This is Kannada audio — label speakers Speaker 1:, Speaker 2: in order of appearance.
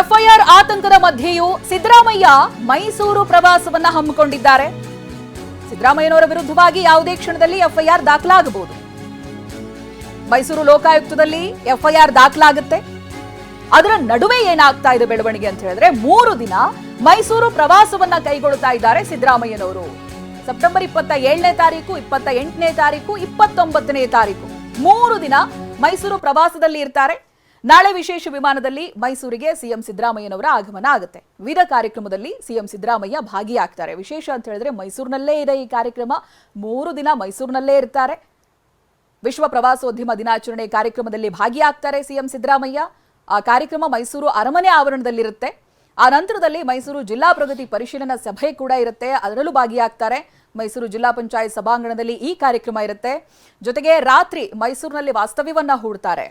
Speaker 1: ಎಫ್ಐಆರ್ ಆತಂಕದ ಮಧ್ಯೆಯೂ ಸಿದ್ದರಾಮಯ್ಯ ಮೈಸೂರು ಪ್ರವಾಸವನ್ನ ಹಮ್ಮಿಕೊಂಡಿದ್ದಾರೆ. ಸಿದ್ದರಾಮಯ್ಯನವರ ವಿರುದ್ಧವಾಗಿ ಯಾವುದೇ ಕ್ಷಣದಲ್ಲಿ ಎಫ್ಐಆರ್ ದಾಖಲಾಗಬಹುದು. ಮೈಸೂರು ಲೋಕಾಯುಕ್ತದಲ್ಲಿ ಎಫ್ಐಆರ್ ದಾಖಲಾಗುತ್ತೆ. ಅದರ ನಡುವೆ ಏನಾಗ್ತಾ ಇದೆ ಬೆಳವಣಿಗೆ ಅಂತ ಹೇಳಿದ್ರೆ ಮೂರು ದಿನ ಮೈಸೂರು ಪ್ರವಾಸವನ್ನ ಕೈಗೊಳ್ಳುತ್ತಾ ಇದ್ದಾರೆ ಸಿದ್ದರಾಮಯ್ಯನವರು. ಸೆಪ್ಟೆಂಬರ್ ಇಪ್ಪತ್ತ ಏಳನೇ ತಾರೀಕು ಇಪ್ಪತ್ತ ಎಂಟನೇ ತಾರೀಕು, ಇಪ್ಪತ್ತೊಂಬತ್ತನೇ ತಾರೀಕು. ಮೂರು ದಿನ ಮೈಸೂರು ಪ್ರವಾಸದಲ್ಲಿ ಇರ್ತಾರೆ. ನಾಳೆ ವಿಶೇಷ ವಿಮಾನದಲ್ಲಿ ಮೈಸೂರಿಗೆ ಸಿಎಂ ಸಿದ್ದರಾಮಯ್ಯನವರ ಆಗಮನ ಆಗುತ್ತೆ. ವಿವಿಧ ಕಾರ್ಯಕ್ರಮದಲ್ಲಿ ಸಿಎಂ ಸಿದ್ದರಾಮಯ್ಯ ಭಾಗಿಯಾಗ್ತಾರೆ. ವಿಶೇಷ ಅಂತ ಹೇಳಿದ್ರೆ ಮೈಸೂರಿನಲ್ಲೇ ಇದೆ ಈ ಕಾರ್ಯಕ್ರಮ. ಮೂರು ದಿನ ಮೈಸೂರಿನಲ್ಲೇ ಇರ್ತಾರೆ. ವಿಶ್ವ ಪ್ರವಾಸೋದ್ಯಮ ದಿನಾಚರಣೆ ಕಾರ್ಯಕ್ರಮದಲ್ಲಿ ಭಾಗಿಯಾಗ್ತಾರೆ ಸಿಎಂ ಸಿದ್ದರಾಮಯ್ಯ. ಆ ಕಾರ್ಯಕ್ರಮ ಮೈಸೂರು ಅರಮನೆ ಆವರಣದಲ್ಲಿರುತ್ತೆ. ಆ ನಂತರದಲ್ಲಿ ಮೈಸೂರು ಜಿಲ್ಲಾ ಪ್ರಗತಿ ಪರಿಶೀಲನಾ ಸಭೆ ಕೂಡ ಇರುತ್ತೆ. ಅದರಲ್ಲೂ ಭಾಗಿಯಾಗ್ತಾರೆ. ಮೈಸೂರು ಜಿಲ್ಲಾ ಪಂಚಾಯತ್ ಸಭಾಂಗಣದಲ್ಲಿ ಈ ಕಾರ್ಯಕ್ರಮ ಇರುತ್ತೆ. ಜೊತೆಗೆ ರಾತ್ರಿ ಮೈಸೂರಿನಲ್ಲಿ ವಾಸ್ತವ್ಯವನ್ನ ಹೂಡ್ತಾರೆ.